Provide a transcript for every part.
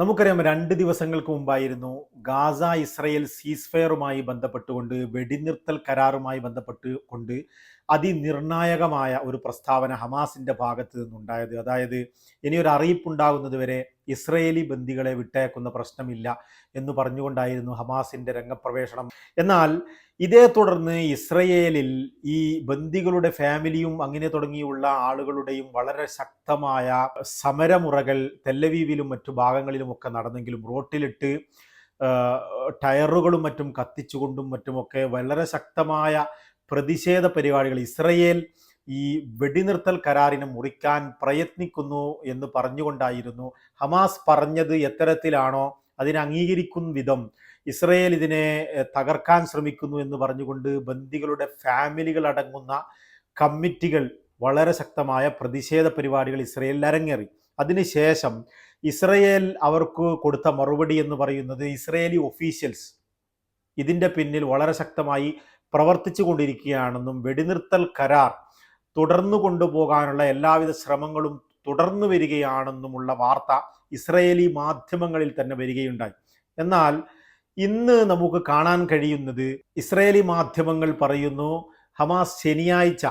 നമുക്കറിയാം രണ്ട് ദിവസങ്ങൾക്ക് മുമ്പായിരുന്നു ഗാസ ഇസ്രയേൽ സീസ്ഫയറുമായി ബന്ധപ്പെട്ടുകൊണ്ട് വെടിനിർത്തൽ കരാറുമായി ബന്ധപ്പെട്ട് കൊണ്ട് അതിനിർണായകമായ ഒരു പ്രസ്താവന ഹമാസിന്റെ ഭാഗത്ത് നിന്നുണ്ടായത്. അതായത് ഇനിയൊരു അറിയിപ്പുണ്ടാകുന്നത് വരെ ഇസ്രയേലി ബന്ദികളെ വിട്ടയക്കുന്ന പ്രശ്നമില്ല എന്ന് പറഞ്ഞുകൊണ്ടായിരുന്നു ഹമാസിന്റെ രംഗപ്രവേശനം. എന്നാൽ ഇതേ തുടർന്ന് ഇസ്രയേലിൽ ഈ ബന്ദികളുടെ ഫാമിലിയും അങ്ങനെ തുടങ്ങിയുള്ള ആളുകളുടെയും വളരെ ശക്തമായ സമരമുറകൾ തെല്ലവീവിലും മറ്റു ഭാഗങ്ങളിലും ഒക്കെ നടന്നെങ്കിലും റോട്ടിലിട്ട് ടയറുകളും മറ്റും കത്തിച്ചുകൊണ്ടും മറ്റുമൊക്കെ വളരെ ശക്തമായ പ്രതിഷേധ പരിപാടികൾ ഇസ്രയേൽ ഈ വെടിനിർത്തൽ കരാറിനെ മുറിക്കാൻ പ്രയത്നിക്കുന്നു എന്ന് പറഞ്ഞുകൊണ്ടായിരുന്നു ഹമാസ് പറഞ്ഞത് എത്തരത്തിലാണോ അതിനെ അംഗീകരിക്കുന്ന വിധം ഇസ്രയേൽ ഇതിനെ തകർക്കാൻ ശ്രമിക്കുന്നു എന്ന് പറഞ്ഞുകൊണ്ട് ബന്ദികളുടെ ഫാമിലികൾ അടങ്ങുന്ന കമ്മിറ്റികൾ വളരെ ശക്തമായ പ്രതിഷേധ പരിപാടികൾ ഇസ്രയേലിൽ അരങ്ങേറി. അതിനുശേഷം ഇസ്രയേൽ അവർക്ക് കൊടുത്ത മറുപടി എന്ന് പറയുന്നത് ഇസ്രയേലി ഒഫീഷ്യൽസ് ഇതിന്റെ പിന്നിൽ വളരെ ശക്തമായി പ്രവർത്തിച്ചു കൊണ്ടിരിക്കുകയാണെന്നും വെടിനിർത്തൽ കരാർ തുടർന്നു കൊണ്ടുപോകാനുള്ള എല്ലാവിധ ശ്രമങ്ങളും തുടർന്നു വരികയാണെന്നുമുള്ള വാർത്ത ഇസ്രയേലി മാധ്യമങ്ങളിൽ തന്നെ വരികയുണ്ടായി. എന്നാൽ ഇന്ന് നമുക്ക് കാണാൻ കഴിയുന്നത് ഇസ്രയേലി മാധ്യമങ്ങൾ പറയുന്നു ഹമാസ് ശനിയാഴ്ച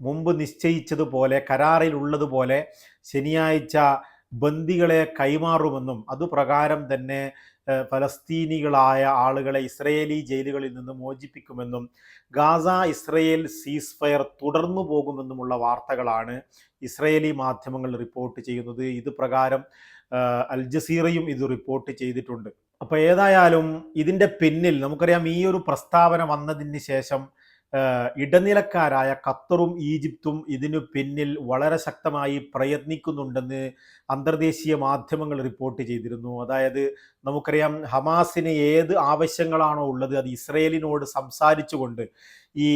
മുമ്പ് നിശ്ചയിച്ചതുപോലെ കരാറിൽ ഉള്ളതുപോലെ ശനിയാഴ്ച ബന്ദികളെ കൈമാറുമെന്നും അതുപ്രകാരം തന്നെ ഫലസ്തീനികളായ ആളുകളെ ഇസ്രയേലി ജയിലുകളിൽ നിന്ന് മോചിപ്പിക്കുമെന്നും ഗാസ ഇസ്രയേൽ സീസ് ഫയർ തുടർന്നു പോകുമെന്നുമുള്ള വാർത്തകളാണ് ഇസ്രയേലി മാധ്യമങ്ങൾ റിപ്പോർട്ട് ചെയ്യുന്നത്. ഇത് പ്രകാരം അൽ ജസീറയും ഇത് റിപ്പോർട്ട് ചെയ്തിട്ടുണ്ട്. അപ്പോൾ ഏതായാലും ഇതിന്റെ പിന്നിൽ നമുക്കറിയാം ഈ ഒരു പ്രസ്താവന വന്നതിന് ശേഷം ഇടനിലക്കാരായ ഖത്തറും ഈജിപ്തും ഇതിനു പിന്നിൽ വളരെ ശക്തമായി പ്രയത്നിക്കുന്നുണ്ടെന്ന് അന്തർദേശീയ മാധ്യമങ്ങൾ റിപ്പോർട്ട് ചെയ്തിരുന്നു. അതായത് നമുക്കറിയാം ഹമാസിന് ഏത് ആവശ്യങ്ങളാണോ ഉള്ളത് അത് ഇസ്രയേലിനോട് സംസാരിച്ചുകൊണ്ട് ഈ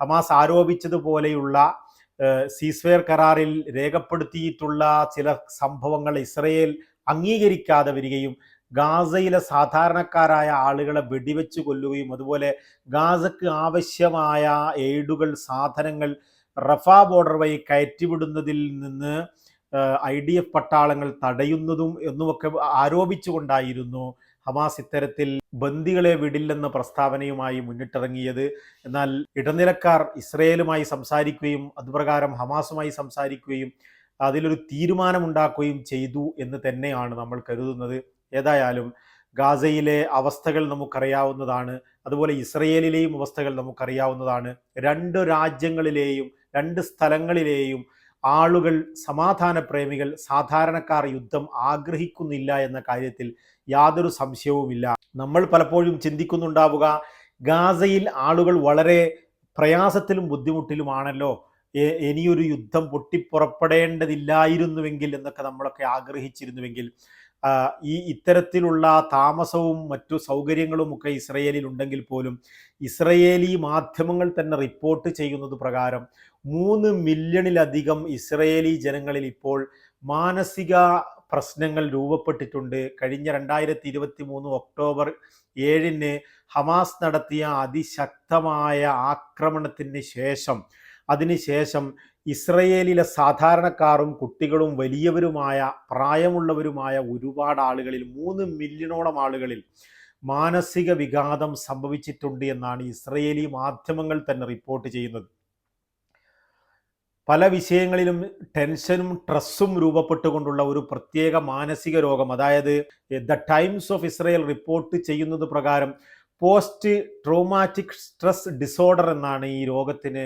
ഹമാസ് ആരോപിച്ചതുപോലെയുള്ള സീസ്വെയർ കരാറിൽ രേഖപ്പെടുത്തിയിട്ടുള്ള ചില സംഭവങ്ങൾ ഇസ്രയേൽ അംഗീകരിക്കാതെ വരികയും ഗാസയിലെ സാധാരണക്കാരായ ആളുകളെ വെടിവെച്ച് കൊല്ലുകയും അതുപോലെ ഗാസക്ക് ആവശ്യമായ എയ്ഡുകൾ സാധനങ്ങൾ റഫ ബോർഡർ വഴി കയറ്റിവിടുന്നതിൽ നിന്ന് ഐ ഡി എഫ് പട്ടാളങ്ങൾ തടയുന്നതും എന്നുമൊക്കെ ആരോപിച്ചുകൊണ്ടായിരുന്നു ഹമാസ് ഇത്തരത്തിൽ ബന്ദികളെ വിടില്ലെന്ന പ്രസ്താവനയുമായി മുന്നിട്ടിറങ്ങിയത്. എന്നാൽ ഇടനിലക്കാർ ഇസ്രയേലുമായി സംസാരിക്കുകയും അതുപ്രകാരം ഹമാസുമായി സംസാരിക്കുകയും അതിലൊരു തീരുമാനമുണ്ടാക്കുകയും ചെയ്തു എന്ന് തന്നെയാണ് നമ്മൾ കരുതുന്നത്. ഏതായാലും ഗാസയിലെ അവസ്ഥകൾ നമുക്കറിയാവുന്നതാണ് അതുപോലെ ഇസ്രയേലിലെയും അവസ്ഥകൾ നമുക്കറിയാവുന്നതാണ്. രണ്ട് രാജ്യങ്ങളിലെയും രണ്ട് സ്ഥലങ്ങളിലെയും ആളുകൾ സമാധാന പ്രേമികൾ സാധാരണക്കാർ യുദ്ധം ആഗ്രഹിക്കുന്നില്ല എന്ന കാര്യത്തിൽ യാതൊരു സംശയവുമില്ല. നമ്മൾ പലപ്പോഴും ചിന്തിക്കുന്നുണ്ടാവുക ഗാസയിൽ ആളുകൾ വളരെ പ്രയാസത്തിലും ബുദ്ധിമുട്ടിലുമാണല്ലോ. ഇനിയൊരു യുദ്ധം പൊട്ടിപ്പുറപ്പെടേണ്ടതില്ലായിരുന്നുവെങ്കിൽ എന്നൊക്കെ നമ്മളൊക്കെ ആഗ്രഹിച്ചിരുന്നുവെങ്കിൽ ഈ ഇത്തരത്തിലുള്ള താമസവും മറ്റു സൗകര്യങ്ങളും ഒക്കെ ഇസ്രയേലിൽ ഉണ്ടെങ്കിൽ പോലും ഇസ്രയേലി മാധ്യമങ്ങൾ തന്നെ റിപ്പോർട്ട് ചെയ്യുന്നത് പ്രകാരം മൂന്ന് മില്യണിലധികം ഇസ്രയേലി ജനങ്ങളിൽ ഇപ്പോൾ മാനസിക പ്രശ്നങ്ങൾ രൂപപ്പെട്ടിട്ടുണ്ട്. കഴിഞ്ഞ രണ്ടായിരത്തി ഇരുപത്തി മൂന്ന് ഒക്ടോബർ ഏഴിന് ഹമാസ് നടത്തിയ അതിശക്തമായ ആക്രമണത്തിന് ശേഷം അതിനുശേഷം ഇസ്രയേലിലെ സാധാരണക്കാരും കുട്ടികളും വലിയവരുമായ പ്രായമുള്ളവരുമായ ഒരുപാട് ആളുകളിൽ മൂന്ന് മില്യണോളം ആളുകളിൽ മാനസിക വിഘാതം സംഭവിച്ചിട്ടുണ്ട് എന്നാണ് ഇസ്രയേലി മാധ്യമങ്ങൾ തന്നെ റിപ്പോർട്ട് ചെയ്യുന്നത്. പല വിഷയങ്ങളിലും ടെൻഷനും ട്രസ്സും രൂപപ്പെട്ടുകൊണ്ടുള്ള ഒരു പ്രത്യേക മാനസിക രോഗം അതായത് the Times of Israel report ചെയ്യുന്നത് പ്രകാരം പോസ്റ്റ് ട്രോമാറ്റിക് സ്ട്രെസ് ഡിസോർഡർ എന്നാണ് ഈ രോഗത്തിന്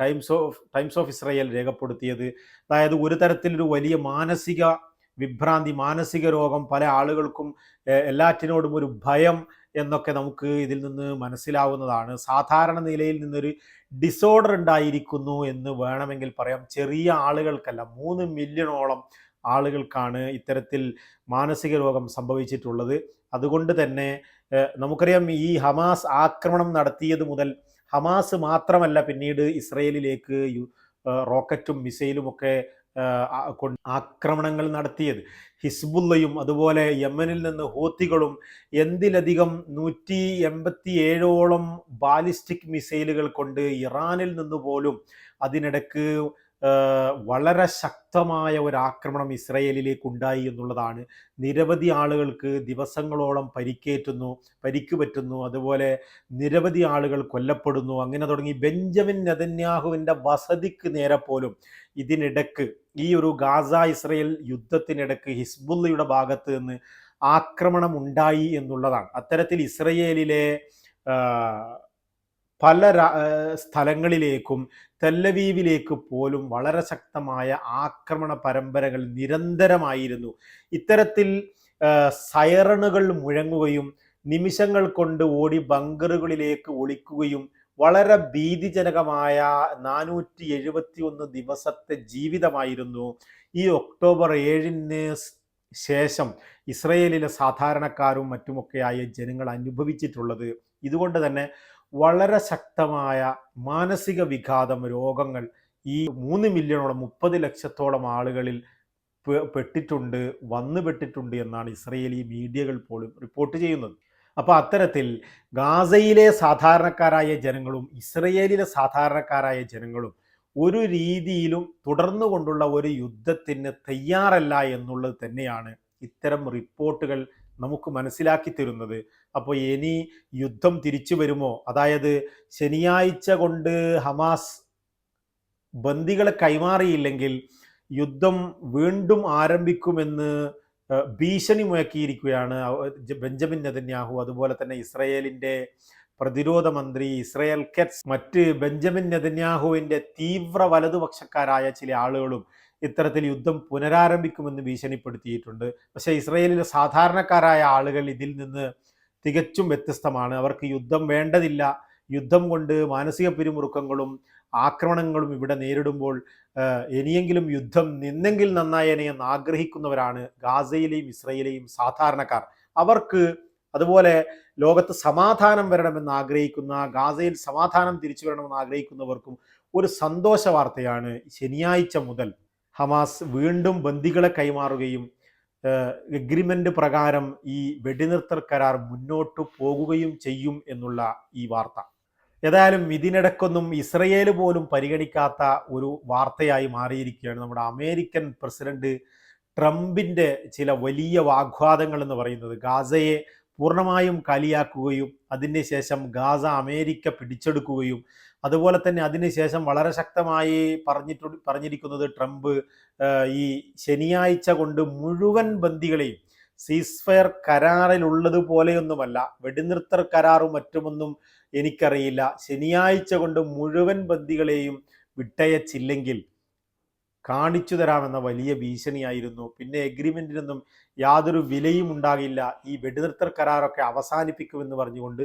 Times of Times of Israel രേഖപ്പെടുത്തിയത്. അതായത് ഒരു തരത്തിലൊരു വലിയ മാനസിക വിഭ്രാന്തി മാനസിക രോഗം പല ആളുകൾക്കും എല്ലാറ്റിനോടും ഒരു ഭയം എന്നൊക്കെ നമുക്ക് ഇതിൽ നിന്ന് മനസ്സിലാവുന്നതാണ്. സാധാരണ നിലയിൽ നിന്നൊരു ഡിസോർഡർ ഉണ്ടായിരിക്കുന്നു എന്ന് വേണമെങ്കിൽ പറയാം. ചെറിയ ആളുകൾക്കല്ല മൂന്ന് മില്യണോളം ആളുകൾക്കാണ് ഇത്തരത്തിൽ മാനസിക രോഗം സംഭവിച്ചിട്ടുള്ളത്. അതുകൊണ്ട് തന്നെ നമുക്കറിയാം ഈ ഹമാസ് ആക്രമണം നടത്തിയത് മുതൽ ഹമാസ് മാത്രമല്ല പിന്നീട് ഇസ്രയേലിലേക്ക് റോക്കറ്റും മിസൈലും ഒക്കെ ആക്രമണങ്ങൾ നടത്തിയത്. ഹിസ്ബുല്ലയും അതുപോലെ യമനിൽ നിന്ന് ഹൂത്തികളും എന്തിലധികം നൂറ്റി എൺപത്തി ഏഴോളം ബാലിസ്റ്റിക് മിസൈലുകൾ കൊണ്ട് ഇറാനിൽ നിന്ന് പോലും അതിനിടക്ക് വളരെ ശക്തമായ ഒരു ആക്രമണം ഇസ്രയേലിലേക്ക് ഉണ്ടായി എന്നുള്ളതാണ്. നിരവധി ആളുകൾക്ക് ദിവസങ്ങളോളം പരിക്കേറ്റുന്നു പരിക്ക് പറ്റുന്നു അതുപോലെ നിരവധി ആളുകൾ കൊല്ലപ്പെടുന്നു. അങ്ങനെ തുടങ്ങി ബെഞ്ചമിൻ നെതന്യാഹുവിന്റെ വസതിക്ക് നേരെ പോലും ഇതിനിടക്ക് ഈ ഒരു ഗാസ ഇസ്രയേൽ യുദ്ധത്തിനിടക്ക് ഹിസ്ബുള്ളയുടെ ഭാഗത്ത് നിന്ന് ആക്രമണം ഉണ്ടായി എന്നുള്ളതാണ്. അത്തരത്തിൽ ഇസ്രയേലിലെ പല സ്ഥലങ്ങളിലേക്കും തെല്ലവീവിലേക്ക് പോലും വളരെ ശക്തമായ ആക്രമണ പരമ്പരകൾ നിരന്തരമായിരുന്നു. ഇത്തരത്തിൽ സയറണുകൾ മുഴങ്ങുകയും നിമിഷങ്ങൾ കൊണ്ട് ഓടി ബങ്കറുകളിലേക്ക് ഒളിക്കുകയും വളരെ ഭീതിജനകമായ നാനൂറ്റി എഴുപത്തി ഒന്ന് ദിവസത്തെ ജീവിതമായിരുന്നു ഈ ഒക്ടോബർ ഏഴിന് ശേഷം ഇസ്രയേലിലെ സാധാരണക്കാരും മറ്റുമൊക്കെയായ ജനങ്ങൾ അനുഭവിച്ചിട്ടുള്ളത്. ഇതുകൊണ്ട് തന്നെ വളരെ ശക്തമായ മാനസിക വിഘാതം രോഗങ്ങൾ ഈ മൂന്ന് മില്യണോളം മുപ്പത് ലക്ഷത്തോളം ആളുകളിൽ പെട്ടിട്ടുണ്ട് വന്നു പെട്ടിട്ടുണ്ട് എന്നാണ് ഇസ്രയേലി മീഡിയകൾ പോലും റിപ്പോർട്ട് ചെയ്യുന്നത്. അപ്പോൾ അത്തരത്തിൽ ഗാസയിലെ സാധാരണക്കാരായ ജനങ്ങളും ഇസ്രയേലിലെ സാധാരണക്കാരായ ജനങ്ങളും ഒരു രീതിയിലും തുടർന്നു കൊണ്ടുള്ള ഒരു യുദ്ധത്തിന് തയ്യാറല്ല എന്നുള്ളത് തന്നെയാണ് ഇത്തരം റിപ്പോർട്ടുകൾ നമുക്ക് മനസ്സിലാക്കി തരുന്നത്. അപ്പോൾ ഇനി യുദ്ധം തിരിച്ചു വരുമോ? അതായത് ശനിയാഴ്ച കൊണ്ട് ഹമാസ് ബന്ദികളെ കൈമാറിയില്ലെങ്കിൽ യുദ്ധം വീണ്ടും ആരംഭിക്കുമെന്ന് ഭീഷണി മുഴക്കിയിരിക്കുകയാണ് ബെഞ്ചമിൻ നെതന്യാഹു. അതുപോലെ തന്നെ ഇസ്രയേലിന്റെ പ്രതിരോധ മന്ത്രി ഇസ്രയേൽ കെറ്റ്സ്. മറ്റ് ബെഞ്ചമിൻ നെതന്യാഹുവിന്റെ തീവ്ര വലതുപക്ഷക്കാരായ ചില ആളുകളും ഇത്തരത്തിൽ യുദ്ധം പുനരാരംഭിക്കുമെന്ന് ഭീഷണിപ്പെടുത്തിയിട്ടുണ്ട്. പക്ഷേ ഇസ്രയേലിലെ സാധാരണക്കാരായ ആളുകൾ ഇതിൽ നിന്ന് തികച്ചും വ്യത്യസ്തമാണ്. അവർക്ക് യുദ്ധം വേണ്ടതില്ല. യുദ്ധം കൊണ്ട് മാനസിക പിരിമുറുക്കങ്ങളും ആക്രമണങ്ങളും ഇവിടെ നേരിടുമ്പോൾ ഇനിയെങ്കിലും യുദ്ധം നിന്നെങ്കിൽ നന്നായേനെ എന്ന് ആഗ്രഹിക്കുന്നവരാണ് ഗാസയിലെയും ഇസ്രയേലെയും സാധാരണക്കാർ. അവർക്ക് അതുപോലെ ലോകത്ത് സമാധാനം വരണമെന്ന് ആഗ്രഹിക്കുന്ന ഗാസയിൽ സമാധാനം തിരിച്ചു വരണമെന്ന് ആഗ്രഹിക്കുന്നവർക്കും ഒരു സന്തോഷ വാർത്തയാണ് ശനിയാഴ്ച മുതൽ ഹമാസ് വീണ്ടും ബന്ദികളെ കൈമാറുകയും എഗ്രിമെന്റ് പ്രകാരം ഈ വെടിനിർത്തൽ കരാർ മുന്നോട്ട് പോകുകയും ചെയ്യും എന്നുള്ള ഈ വാർത്ത. ഏതായാലും ഇതിനിടക്കൊന്നും ഇസ്രയേൽ പോലും പരിഗണിക്കാത്ത ഒരു വാർത്തയായി മാറിയിരിക്കുകയാണ് നമ്മുടെ അമേരിക്കൻ പ്രസിഡന്റ് ട്രംപിന്റെ ചില വലിയ വാഗ്വാദങ്ങൾ എന്ന് പറയുന്നത്. ഗാസയെ പൂർണമായും കലിയാക്കുകയും അതിന് ശേഷം ഗാസ അമേരിക്ക പിടിച്ചെടുക്കുകയും അതുപോലെ തന്നെ അതിനുശേഷം വളരെ ശക്തമായി പറഞ്ഞിട്ടു പറഞ്ഞിരിക്കുന്നത് ട്രംപ് ഈ ശനിയാഴ്ച കൊണ്ട് മുഴുവൻ ബന്ദികളെയും സീസ്ഫയർ കരാറിലുള്ളതുപോലെയൊന്നുമല്ല വെടിനിർത്തൽ കരാറും മറ്റുമൊന്നും എനിക്കറിയില്ല. ശനിയാഴ്ച കൊണ്ട് മുഴുവൻ ബന്ദികളെയും വിട്ടയച്ചില്ലെങ്കിൽ കാണിച്ചു തരാമെന്ന വലിയ ഭീഷണിയായിരുന്നു. പിന്നെ എഗ്രിമെന്റിനൊന്നും യാതൊരു വിലയും ഉണ്ടാകില്ല. ഈ വെടിനിർത്തൽ കരാറൊക്കെ അവസാനിപ്പിക്കുമെന്ന് പറഞ്ഞുകൊണ്ട്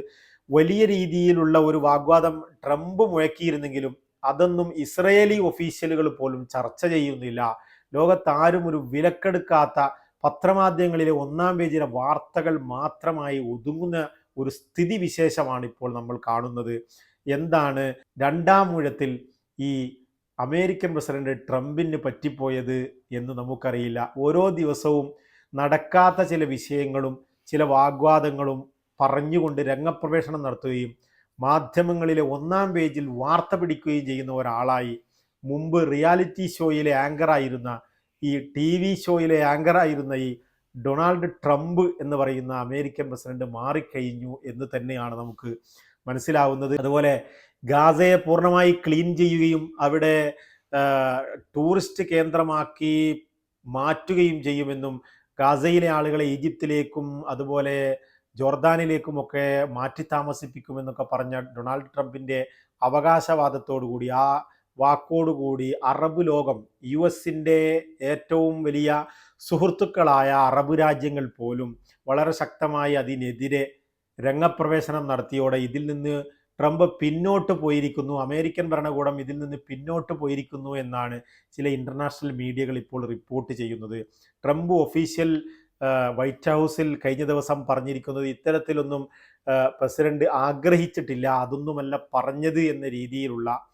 വലിയ രീതിയിലുള്ള ഒരു വാഗ്വാദം ട്രംപ് മുഴക്കിയിരുന്നെങ്കിലും അതൊന്നും ഇസ്രയേലി ഒഫീഷ്യലുകൾ പോലും ചർച്ച ചെയ്യുന്നില്ല. ലോകത്താരും ഒരു വിലക്കെടുക്കാത്ത പത്രമാധ്യമങ്ങളിലെ ഒന്നാം പേജിലെ വാർത്തകൾ മാത്രമായി ഒതുങ്ങുന്ന ഒരു സ്ഥിതി വിശേഷമാണ് ഇപ്പോൾ നമ്മൾ കാണുന്നത്. എന്താണ് രണ്ടാം ഊഴത്തിൽ ഈ അമേരിക്കൻ പ്രസിഡന്റ് ട്രംപിന് പറ്റിപ്പോയത് എന്ന് നമുക്കറിയില്ല. ഓരോ ദിവസവും നടക്കാത്ത ചില വിഷയങ്ങളും ചില വാഗ്വാദങ്ങളും പറഞ്ഞുകൊണ്ട് രംഗപ്രവേശനം നടത്തുകയും മാധ്യമങ്ങളിലെ ഒന്നാം പേജിൽ വാർത്ത പിടിക്കുകയും ചെയ്യുന്ന ഒരാളായി മുമ്പ് റിയാലിറ്റി ഷോയിലെ ആങ്കറായിരുന്ന ഈ ടി വി ഷോയിലെ ആങ്കറായിരുന്ന ഈ ഡൊണാൾഡ് ട്രംപ് എന്ന് പറയുന്ന അമേരിക്കൻ പ്രസിഡന്റ് മാറിക്കഴിഞ്ഞു എന്ന് തന്നെയാണ് നമുക്ക് മനസ്സിലാവുന്നത്. അതുപോലെ ഗാസയെ പൂർണമായി ക്ലീൻ ചെയ്യുകയും അവിടെ ടൂറിസ്റ്റ് കേന്ദ്രമാക്കി മാറ്റുകയും ചെയ്യുമെന്നും ഗാസയിലെ ആളുകളെ ഈജിപ്തിലേക്കും അതുപോലെ ജോർദാനിലേക്കുമൊക്കെ മാറ്റി താമസിപ്പിക്കുമെന്നൊക്കെ പറഞ്ഞ ഡൊണാൾഡ് ട്രംപിന്റെ അവകാശവാദത്തോടുകൂടി ആ വാക്കോടുകൂടി അറബ് ലോകം യു എസിന്റെ ഏറ്റവും വലിയ സുഹൃത്തുക്കളായ അറബ് രാജ്യങ്ങൾ പോലും വളരെ ശക്തമായി അതിനെതിരെ രംഗപ്രവേശനം നടത്തിയോടെ ഇതിൽ നിന്ന് ട്രംപ് പിന്നോട്ട് പോയിരിക്കുന്നു. അമേരിക്കൻ ഭരണകൂടം ഇതിൽ നിന്ന് പിന്നോട്ട് പോയിരിക്കുന്നു എന്നാണ് ചില ഇന്റർനാഷണൽ മീഡിയകൾ ഇപ്പോൾ റിപ്പോർട്ട് ചെയ്യുന്നത്. ട്രംപ് ഒഫീഷ്യൽ വൈറ്റ് ഹൗസിൽ കഴിഞ്ഞ ദിവസം പറഞ്ഞിരിക്കുന്നത് ഇത്തരത്തിലൊന്നും പ്രസിഡന്റ് ആഗ്രഹിച്ചിട്ടില്ല അതൊന്നുമല്ല പറഞ്ഞത് എന്ന രീതിയിലുള്ള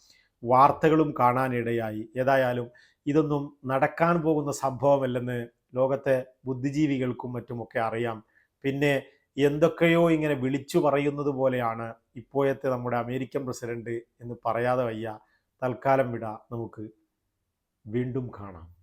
വാർത്തകളും കാണാനിടയായി. ഏതായാലും ഇതൊന്നും നടക്കാൻ പോകുന്ന സംഭവമല്ലെന്ന് ലോകത്തെ ബുദ്ധിജീവികൾക്കും മറ്റുമൊക്കെ അറിയാം. പിന്നെ എന്തൊക്കെയോ ഇങ്ങനെ വിളിച്ചു പറയുന്നത് പോലെയാണ് ഇപ്പോഴത്തെ നമ്മുടെ അമേരിക്കൻ പ്രസിഡന്റ് എന്ന് പറയാതെ വയ്യ. തൽക്കാലം വിട. നമുക്ക് വീണ്ടും കാണാം.